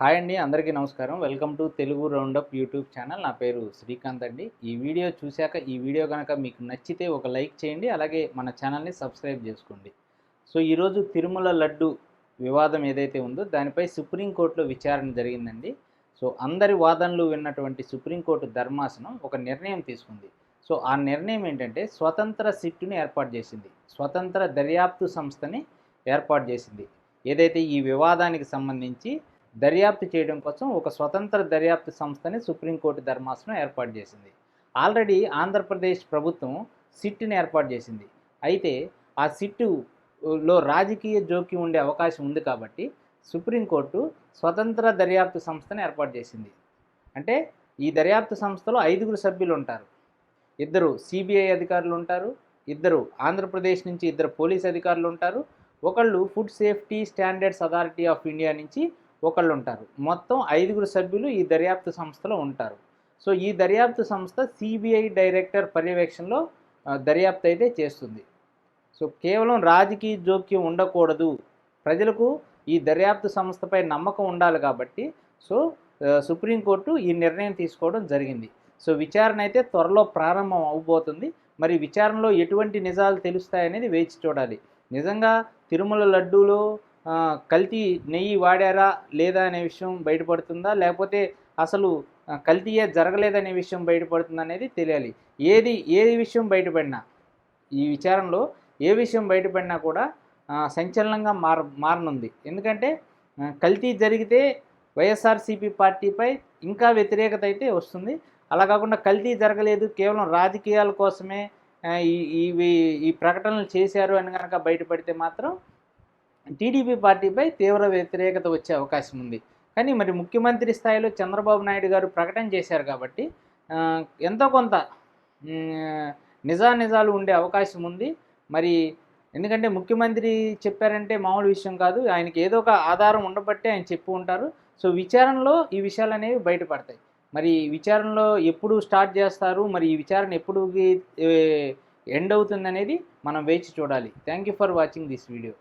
Hi అండి అందరికీ నమస్కారం. Welcome to Telugu roundup YouTube channel. నా పేరు శ్రీకాంత్ అండి. ఈ వీడియో చూశాక ఈ వీడియో కనుక మీకు నచ్చితే ఒక లైక్ చేయండి అలాగే మన ఛానల్ని సబ్స్క్రైబ్ చేసుకోండి. సో ఈరోజు తిరుమల లడ్డు వివాదం ఏదైతే ఉందో దానిపై సుప్రీంకోర్టులో విచారణ జరిగిందండి. సో అందరి వాదనలు విన్నటువంటి సుప్రీంకోర్టు ధర్మాసనం ఒక నిర్ణయం తీసుకుంది. సో ఆ నిర్ణయం ఏంటంటే స్వతంత్ర సిట్టుని ఏర్పాటు చేసింది. స్వతంత్ర దర్యాప్తు సంస్థని ఏర్పాటు చేసింది. ఏదైతే ఈ వివాదానికి సంబంధించి దర్యాప్తు చేయడం కోసం ఒక స్వతంత్ర దర్యాప్తు సంస్థని సుప్రీంకోర్టు ధర్మాసనం ఏర్పాటు చేసింది. ఆల్రెడీ ఆంధ్రప్రదేశ్ ప్రభుత్వం సిట్ని ఏర్పాటు చేసింది. అయితే ఆ సిట్టులో రాజకీయ జోక్యం ఉండే అవకాశం ఉంది కాబట్టి సుప్రీంకోర్టు స్వతంత్ర దర్యాప్తు సంస్థని ఏర్పాటు చేసింది. అంటే ఈ దర్యాప్తు సంస్థలో ఐదుగురు సభ్యులు ఉంటారు. ఇద్దరు సిబిఐ అధికారులు ఉంటారు ఇద్దరు ఆంధ్రప్రదేశ్ నుంచి ఇద్దరు పోలీస్ అధికారులు ఉంటారు ఒకళ్ళు food safety standards authority of India నుంచి ఒకళ్ళు ఉంటారు మొత్తం ఐదుగురు సభ్యులు ఈ దర్యాప్తు సంస్థలో ఉంటారు. సో ఈ దర్యాప్తు సంస్థ సిబిఐ డైరెక్టర్ పర్యవేక్షణలో దర్యాప్తు అయితే చేస్తుంది. సో కేవలం రాజకీయ జోక్యం ఉండకూడదు. ప్రజలకు ఈ దర్యాప్తు సంస్థపై నమ్మకం ఉండాలి కాబట్టి సో సుప్రీంకోర్టు ఈ నిర్ణయం తీసుకోవడం జరిగింది. సో విచారణ అయితే త్వరలో ప్రారంభం అవబోతుంది. మరి విచారణలో ఎటువంటి నిజాలు తెలుస్తాయనేది వేచి చూడాలి. నిజంగా తిరుమల లడ్డూలో కల్తీ నెయ్యి వాడారా లేదా అనే విషయం బయటపడుతుందా? లేకపోతే అసలు కల్తీయే జరగలేదనే విషయం బయటపడుతుంది అనేది తెలియాలి. ఏది ఏ విషయం బయటపడినా ఈ విచారంలో ఏ విషయం బయటపడినా కూడా సంచలనంగా మార మారనుంది. ఎందుకంటే కల్తీ జరిగితే వైఎస్ఆర్సీపీ పార్టీపై ఇంకా వ్యతిరేకత అయితే వస్తుంది. అలా కాకుండా కల్తీ జరగలేదు కేవలం రాజకీయాల కోసమే ఈ ఇవి ఈ ప్రకటనలు చేశారు అని కనుక బయటపడితే మాత్రం టీడీపీ పార్టీపై తీవ్ర వ్యతిరేకత వచ్చే అవకాశం ఉంది. కానీ మరి ముఖ్యమంత్రి స్థాయిలో చంద్రబాబు నాయుడు గారు ప్రకటన చేశారు కాబట్టి ఎంతో కొంత నిజానిజాలు ఉండే అవకాశం ఉంది. మరి ఎందుకంటే ముఖ్యమంత్రి చెప్పారంటే మామూలు విషయం కాదు. ఆయనకి ఏదో ఒక ఆధారం ఉండబట్టే ఆయన చెప్పు ఉంటారు. సో విచారణలో ఈ విషయాలు అనేవి బయటపడతాయి. మరి ఈ విచారణలో ఎప్పుడు స్టార్ట్ చేస్తారు? మరి ఈ విచారణ ఎప్పుడు ఎండ్ అవుతుంది అనేది మనం వేచి చూడాలి. Thank you for watching this video.